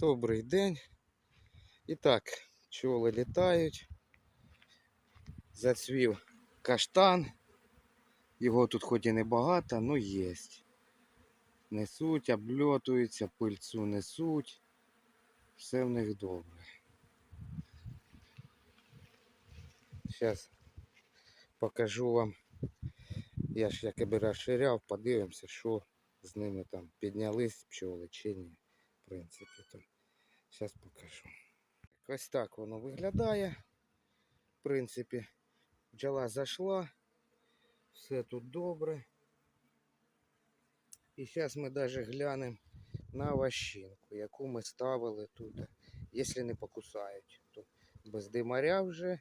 Добрий день. І так, пчоли літають. Зацвів каштан. Його тут хоч і небагато, але є. Несуть, обльотуються, пильцю несуть. Все в них добре. Зараз покажу вам. Я ж якби розширяв, подивимося, що з ними там піднялись пчоли чи ні. В принципі, то зараз покажу. Ось так воно виглядає. В принципі, бджола зайшла. Все тут добре. І зараз ми навіть глянемо на ващинку, яку ми ставили тут. Якщо не покусають, то без димаря вже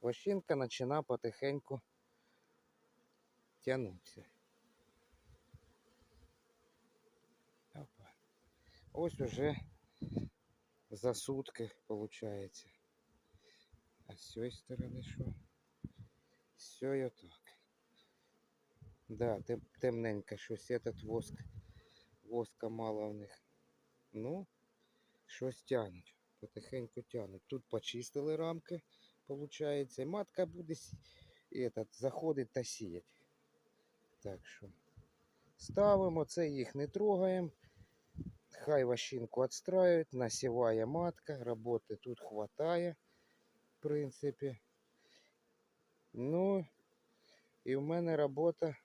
ващинка починає потихеньку тягнутися. Ось уже за сутки виходить. А з цієї сторони що? Все і отак. Да, тем, темненько щось этот воск. Воска мало в них. Ну, щось тягнуть. Потихеньку тягнуть. Тут почистили рамки, виходить. Матка буде этот, заходить та сіять. Так що ставимо, це їх не трогаємо. Хай ващинку відстраюють, насіває матка, роботи тут хватає, в принципі. Ну, і в мене робота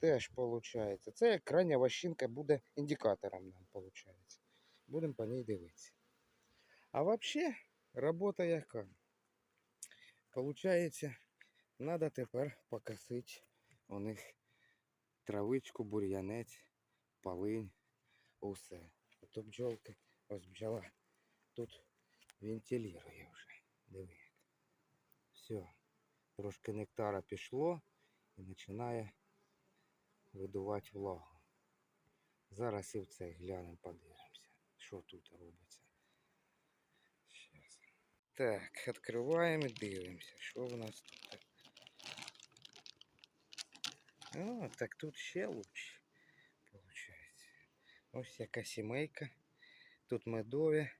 теж виходить. Це як крайня ващинка буде індикатором нам виходить. Будемо по ній дивитися. А взагалі, робота яка? Получається, треба тепер покосити у них травичку, бур'янець, полинь, усе. А то бджолка, ось тут вентилює вже. Диви. Все. Трошки нектара пішло і починає видувати влагу. Зараз і в це глянемо, подивимося, що тут робиться. Щас. Так, відкриваємо і дивимося, що в нас тут. О, так тут ще лучше. Ось яка сімейка. Тут медові,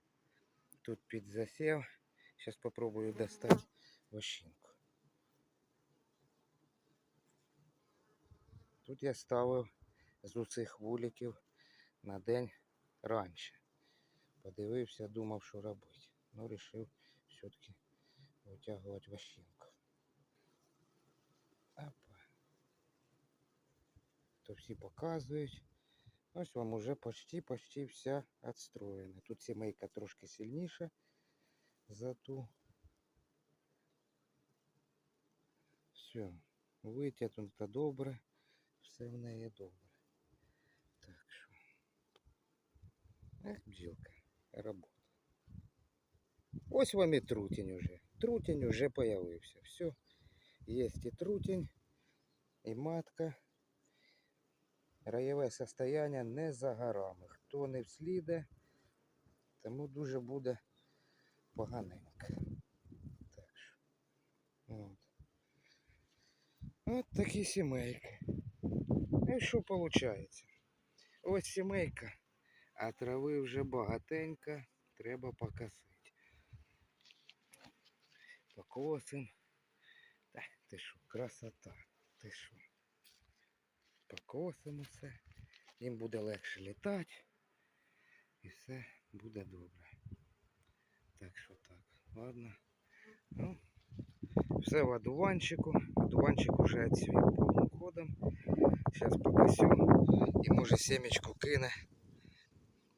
тут під засів. Зараз спробую достати вощинку. Тут я ставив з усіх вуликів на день раніше. Подивився, думав, що робити. Ну, вирішив все-таки витягувати вощинку. Опа. То всі показують. Ось вам уже почти почти вся відстроєна. Тут сімейка трошки сильніша за ту. Все, витягнуто добре, все в неї добре. Так що. Ех, бджілка, робота. Ось вам і трутень уже. Трутень уже появився. Все. Є і трутень, і матка. Раєве состояння не за горами. Хто не всліде, тому дуже буде поганенько. Так що. От. От такі сімейки. Ну і що виходить? Ось сімейка, а трави вже багатенько, треба покосити. Покосим. Та, ти що, красота, ти що. Покосимо все. Їм буде легше літати. І все буде добре. Так що так, ладно. Ну, все в одуванчику. Одуванчик уже отцвів повним ходом. Зараз покосю. І може семечку кине.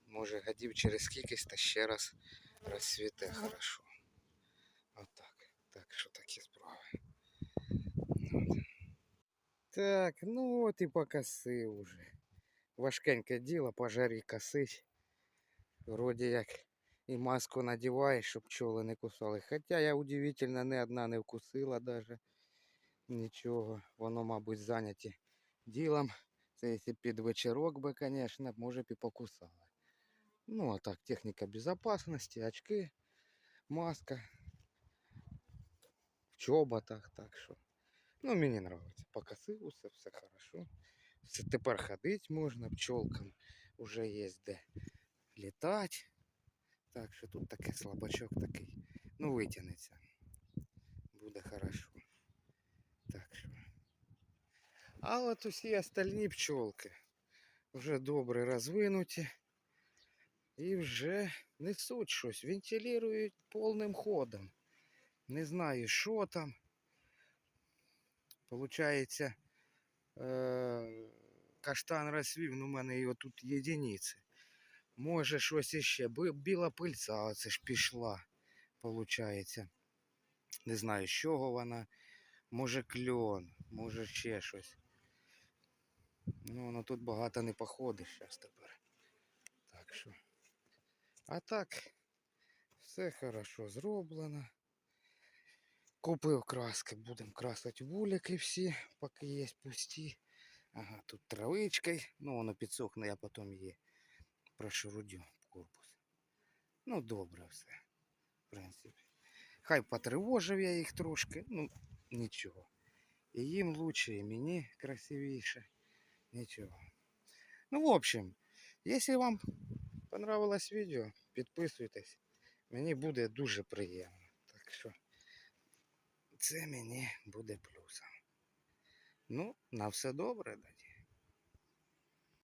Може годів через скількись та ще раз розцвіте хорошо. Отак. Так що такі Так, ну от і покосив уже. Важкеньке діло, по жарі косить. Вроді як і маску надіваєш, щоб пчоли не кусали. Хоча я удивительно, не одна не вкусила даже. Нічого. Воно, мабуть, зайняті ділом. Це якщо під вечірок би, звісно, може б і покусали. Ну, а так, техніка безопасности, очки, маска. В чоботах, так що. Ну, мені нравится. Покосив усе, все хорошо. Все, тепер ходити можна пчолкам. Уже є де літати. Так що тут таке слабачок такий. Ну, витягнеться. Буде хорошо. Так що. А от усі остальні пчолки вже добре розвинуті і вже несуть щось, вентилюють повним ходом. Не знаю, що там. Получається, е- каштан розсвів, ну в мене його тут єдиниці. Може щось іще. Біла пильця оце ж пішла, получається. Не знаю, з чого вона. Може кльон, може ще щось. Ну, воно тут багато не походить зараз тепер. Так що. А так, все хорошо зроблено. Купив краски, будемо красити вулики всі, поки є пусті. Ага, тут травичкою. Ну, воно підсохне, я потім її прошурудю корпус. Ну, добре все. В принципі. Хай потривожив я їх трошки, ну, нічого. І їм лучше, і мені красивіше. Нічого. Ну, в общем, якщо вам понравилось відео, підписуйтесь. Мені буде дуже приємно. Так що це мені буде плюсом. Ну, на все добре.